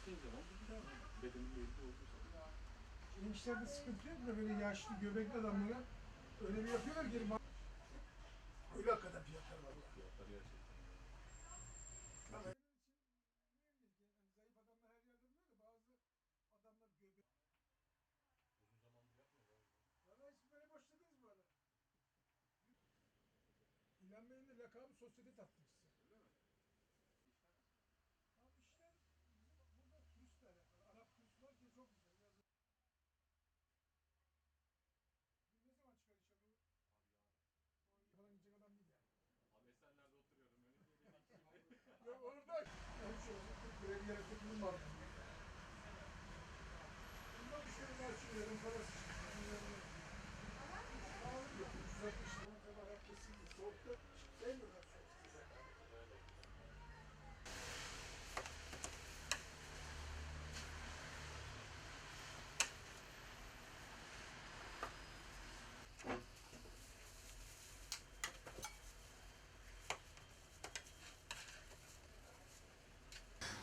içtiğin zaman bu gider. Bedenin belli olduğu zaman. Gençlerde sıkıntı yok da böyle yaşlı göbekli adamlara öyle bir yapıyorlar ki ma- öyle hakikaten fiyatlar var. ya. Fiyatlar gerçekten. Ama zayıf adamlar her yerde böyle de bazı adamlar göbek. Uzun zamandır yapmıyorlar. Valla siz böyle başladınız bu arada. İlhan Bey'in de lakabı sosyete tatlıcısı. Orada. Böyle bir yere kurtulum var.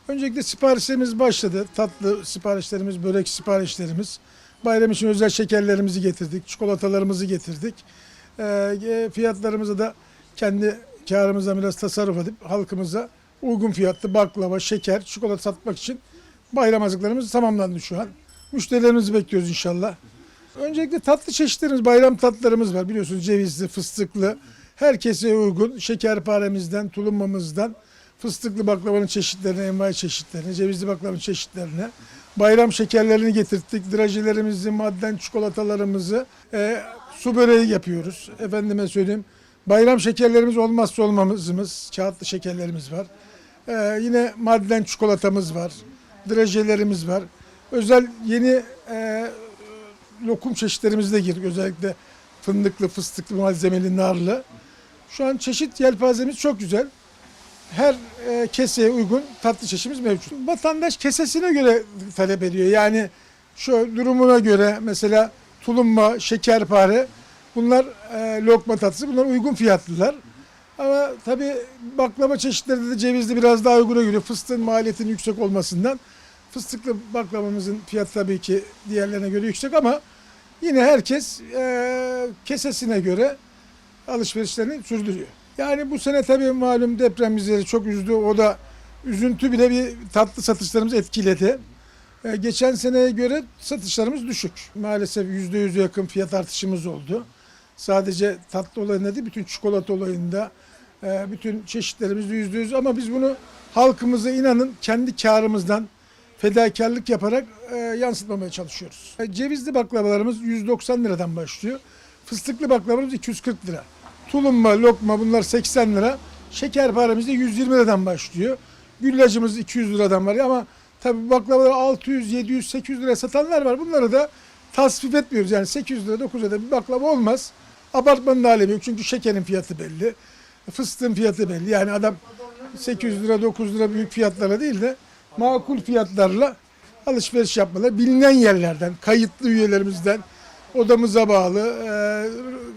Öncelikle siparişlerimiz başladı. Tatlı siparişlerimiz, börek siparişlerimiz. Bayram için özel şekerlerimizi getirdik, çikolatalarımızı getirdik. Ee, fiyatlarımızı da kendi karımızdan biraz tasarruf edip halkımıza uygun fiyatlı baklava, şeker, çikolata satmak için bayram hazırlıklarımız tamamlandı şu an. Müşterilerimizi bekliyoruz inşallah. Öncelikle tatlı çeşitlerimiz, bayram tatlılarımız var. Biliyorsunuz cevizli, fıstıklı, herkese uygun şekerparemizden, tulumamızdan, fıstıklı baklavanın çeşitlerine, envai çeşitlerine, cevizli baklavanın çeşitlerine, bayram şekerlerini getirttik, drajelerimizi, madden çikolatalarımızı, e, su böreği yapıyoruz. Efendime söyleyeyim, bayram şekerlerimiz olmazsa olmamızımız, kağıtlı şekerlerimiz var. E, yine madden çikolatamız var, drajelerimiz var. Özel yeni e, lokum çeşitlerimiz de girdik. Özellikle fındıklı, fıstıklı, malzemeli, narlı. Şu an çeşit yelpazemiz çok güzel her e, keseye uygun tatlı çeşitimiz mevcut. Vatandaş kesesine göre talep ediyor. Yani şu durumuna göre mesela tulumba, şekerpare bunlar e, lokma tatlısı bunlar uygun fiyatlılar. Ama tabi baklava çeşitleri de cevizli biraz daha uyguna geliyor. Fıstığın maliyetinin yüksek olmasından fıstıklı baklavamızın fiyatı tabii ki diğerlerine göre yüksek ama yine herkes e, kesesine göre alışverişlerini sürdürüyor. Yani bu sene tabii malum deprem bizleri çok üzdü. O da üzüntü bile bir tatlı satışlarımızı etkiledi. Ee, geçen seneye göre satışlarımız düşük. Maalesef yüzde yüze yakın fiyat artışımız oldu. Sadece tatlı olayında değil, bütün çikolata olayında, e, bütün çeşitlerimizde yüzde yüz. Ama biz bunu halkımıza inanın kendi karımızdan fedakarlık yaparak e, yansıtmamaya çalışıyoruz. E, Cevizli baklavalarımız 190 liradan başlıyor. Fıstıklı baklavalarımız 240 lira. Tulumba, lokma bunlar 80 lira. Şekerparemiz de 120 liradan başlıyor. Güllacımız 200 liradan var ama tabi baklavaları 600, 700, 800 liraya satanlar var. Bunları da tasvip etmiyoruz. Yani 800 lira, 900 lira bir baklava olmaz. Abartmanın da alemi yok. Çünkü şekerin fiyatı belli. Fıstığın fiyatı belli. Yani adam 800 lira, 900 lira büyük fiyatlara değil de makul fiyatlarla alışveriş yapmalı. Bilinen yerlerden, kayıtlı üyelerimizden, odamıza bağlı, e,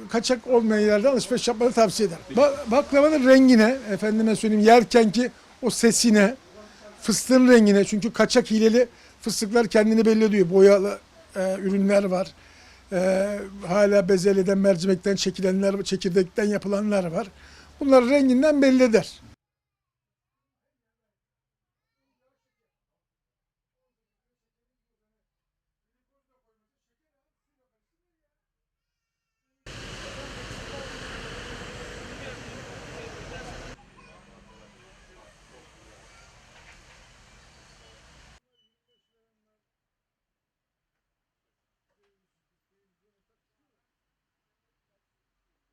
kaçak olmayan yerlerden alışveriş yapmanı tavsiye ederim. Ba- baklavanın rengine, efendime söyleyeyim yerken ki o sesine, fıstığın rengine çünkü kaçak hileli fıstıklar kendini belli ediyor. Boyalı e, ürünler var. E, hala bezelyeden, mercimekten çekilenler, çekirdekten yapılanlar var. Bunlar renginden belli eder.